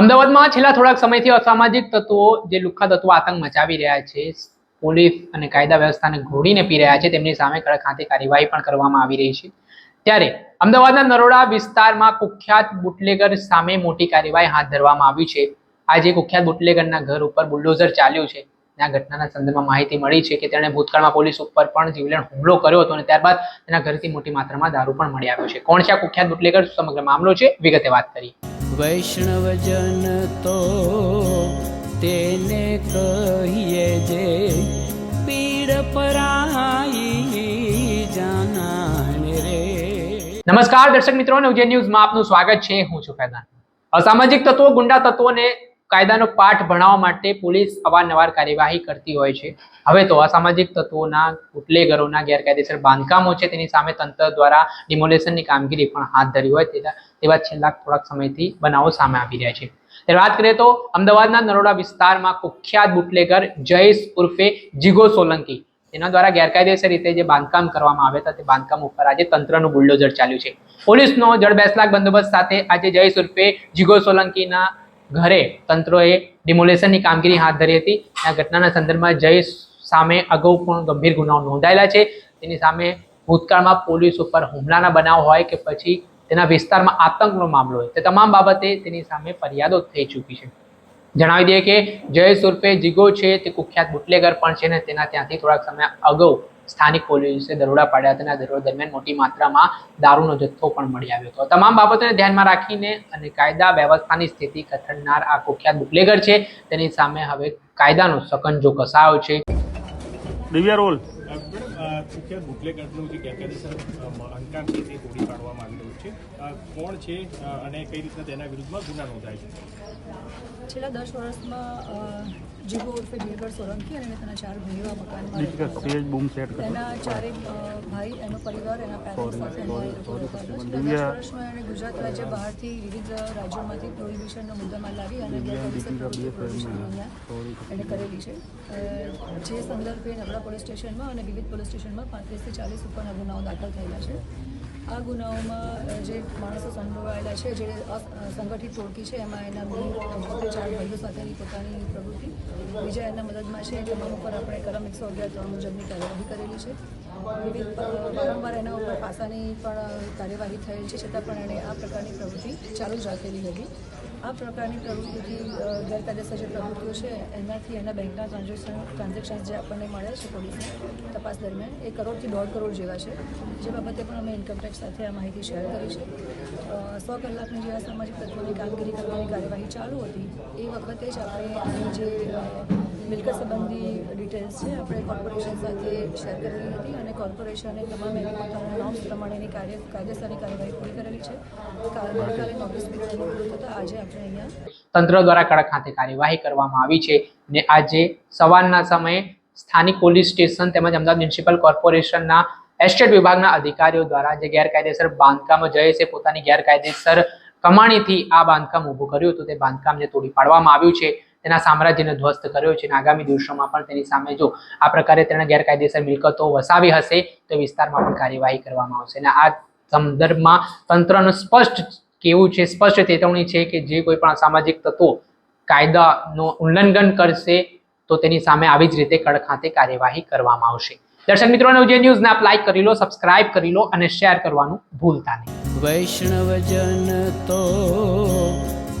અમદાવાદમાં છેલ્લા થોડાક સમયથી અસામાજિક તત્વો જે લુખ્ખા તત્વો આતંક મચાવી રહ્યા છે, પોલીસ અને કાયદા વ્યવસ્થાને ઘોડીને પી રહ્યા છે, તેમની સામે કડક હાથે કાર્યવાહી પણ કરવામાં આવી રહી છે. ત્યારે અમદાવાદના નરોડા વિસ્તારમાં કુખ્યાત બુટલેગર સામે મોટી કાર્યવાહી હાથ ધરવામાં આવી છે. આજે કુખ્યાત બુટલેગરના ઘર ઉપર બુલડોઝર ચાલ્યું છે. આ ઘટનાના સંદર્ભમાં માહિતી મળી છે કે તેણે ભૂતકાળમાં પોલીસ ઉપર પણ જીવલેણ હુમલો કર્યો હતો અને ત્યારબાદ તેના ઘરથી મોટી માત્રામાં દારૂ પણ મળી આવ્યો છે. કોણ છે આ કુખ્યાત બુટલેગર? સમગ્ર મામલો છે વિગતે વાત કરી વૈષ્ણવજન તો તેને કહીએ જે પીડ પરાઈ જાનાને રે. નમસ્કાર દર્શક મિત્રો નવજે ન્યૂઝમાં આપનું સ્વાગત છે. હું છું ફૈઝાન અસામાજિક તત્વો ગુંડા તત્વોને કાયદાનો પાઠ ભણાવવા માટે પોલીસ અવારનવાર કાર્યવાહી કરતી હોય છે. હવે તો અસામાજિક તત્વોના બુટલેગરોના ગેરકાયદેસર બાંધકામો છે. તેની સામે તંત્ર દ્વારા ડિમોલેશનની કામગીરી પણ હાથ ધરી હોય તેવા તેવા છેલ્લા થોડાક સમયથી બનાવો સામે આવી રહ્યા છે. ત્યારે વાત કરીએ તો અમદાવાદના નરોડા વિસ્તારમાં કુખ્યાત બુટલેગર જયેશ ઉર્ફે જીગો સોલંકી. તેના દ્વારા ગેરકાયદેસર રીતે જે બાંધકામ કરવામાં આવ્યા હતા, તે બાંધકામ ઉપર આજે તંત્રનું બુલડોઝર ચાલ્યું છે. પોલીસનો જડબેસલાક બંદોબસ્ત સાથે આજે જયેશ ઉર્ફે જીગો સોલંકીના ઘરે તંત્રોએ ડિમોલેશનની કામગીરી હાથ ધરી હતી. આ ઘટનાના સંદર્ભમાં જયેશ સામે અગાઉ પણ ગંભીર ગુનાઓ નોંધાયેલા છે. તેની સામે ભૂતકાળમાં પોલીસ ઉપર હુમલાના બનાવ હોય કે પછી તેના વિસ્તારમાં આતંકનો મામલો હોય. તે તમામ બાબતે તેની સામે ફરિયાદો થઈ ચૂકી છે. જણાવી દઈએ કે જયેશ ઉર્ફે જીગો છે, તે કુખ્યાત બુટલેગર પણ છે ને તેના ત્યાંથી થોડાક સમય અગાઉ સ્થાનિક પોલીસે દરોડા પાડ્યા હતા દરોડા દરમિયાન મોટી માત્રામાં દારૂનો જથ્થો પણ મળી આવ્યો હતો. તમામ બાબતોને ધ્યાનમાં રાખીને અને કાયદા વ્યવસ્થાની સ્થિતિ કથળનાર આ કુખ્યાત બુટલેગર છે, તેની સામે હવે કાયદાનો સકંજો કસાયો છે. દિવ્યા રોલ. અ, કુખ્યાત બુટલેગરનું જે ગેરકાયદેસર અ, છે તે તોડી પાડવામાં આવી રહ્યું છે કોણ છે અને કઈ રીતના તેના વિરુદ્ધમાં ગુના નોંધાય છે? છેલ્લા દસ વર્ષમાં જીગો ઉર્ફે બીરગઢ સોલંકી અને તેના ચાર ભાઈઓ મકાન મકાનમાં તેના ચારેય ભાઈ એનો પરિવાર એના પેરેન્ટ્સ સાથે વર્ષમાં એણે ગુજરાત રાજ્ય બહારથી વિવિધ રાજ્યોમાંથી પ્રોહિબિશનનો મુદ્દામાં લાવી અને એણે કરેલી છે. જે સંદર્ભે નબળા પોલીસ સ્ટેશનમાં અને વિવિધ પોલીસ સ્ટેશનમાં પાંત્રીસથી ચાલીસ ઉપરના ગુનાઓ દાખલ થયેલા છે. આ ગુનાઓમાં જે માણસો સંડોવાયેલા છે, જે સંગઠિત ટોળકી છે, એમાં એના પોતે ચાર ભાઈઓ સાથેની પોતાની પ્રવૃત્તિ. બીજા એના મદદમાં છે તમામ ઉપર આપણે કલમ એકસો અગિયાર ત્રણ મુજબની કાર્યવાહી કરેલી છે. વિવિધ વારંવાર એના ઉપર પાસાની પણ કાર્યવાહી થયેલ છે, છતાં પણ એણે આ પ્રકારની પ્રવૃત્તિ ચાલુ જ રાખેલી હતી. આ પ્રકારની પ્રવૃત્તિ ગેરકાયદેસર જે પ્રવૃત્તિઓ છે, એનાથી એના બેંકના ટ્રાન્ઝેક્શન, ટ્રાન્ઝેક્શન્સ જે આપણને મળ્યા છે પોલીસને તપાસ દરમિયાન, એ કરોડથી દોઢ કરોડ જેવા છે. જે બાબતે પણ અમે ઇન્કમટેક્સ સાથે આ માહિતી શેર કરી છે. સો કલાકની જે સામાજિક તત્વોની કામગીરી કરવાની કાર્યવાહી ચાલુ હતી, એ વખતે જ આપણે જે મિલકત સંબંધી ડિટેલ્સ છે, આપણે કોર્પોરેશન સાથે શેર કરેલી હતી અને કોર્પોરેશને તમામ પોતાના નોર્મ્સ પ્રમાણેની કાર્ય, કાયદેસરની કાર્યવાહી પૂરી કરેલી છે. ગઈકાલે નોટિસ પીરિયડ પૂરો થતાં આજે આપણે અહીંયા તંત્ર દ્વારા કડક હાથે કાર્યવાહી કરવામાં આવી છે ને આજે સવારના સમયે સ્થાનિક પોલીસ સ્ટેશન તેમજ અમદાવાદ મ્યુનિસિપલ કોર્પોરેશનના એસ્ટેટ વિભાગના અધિકારીઓ દ્વારા જે ગેરકાયદેસર બાંધકામો જય છે, પોતાની ગેરકાયદેસર કમાણીથી આ બાંધકામ ઊભું કર્યું હતું, તે બાંધકામ જે તોડી પાડવામાં આવ્યું છે. તેના સામ્રાજ્યને ધ્વસ્ત કર્યો છે અને આગામી દિવસોમાં પણ તેની સામે જો આ પ્રકારે તેણે ગેરકાયદેસર મિલકતો વસાવી હશે, તો વિસ્તારમાં પણ કાર્યવાહી કરવામાં આવશે. અને આ સંદર્ભમાં તંત્રનું સ્પષ્ટ કેવું છે, સ્પષ્ટ ચેતવણી છે કે જે કોઈ પણ સામાજિક તત્વો કાયદાનું ઉલ્લંઘન કરશે, તો તેની સામે આવી જ રીતે કડક હાથે કાર્યવાહી કરવામાં આવશે. દર્શક મિત્રોને જે ન્યૂઝને આપ લાઈક કરી લો, સબસ્ક્રાઇબ કરી લો અને શેર કરવાનું ભૂલતા નહીં. વૈષ્ણવજન તો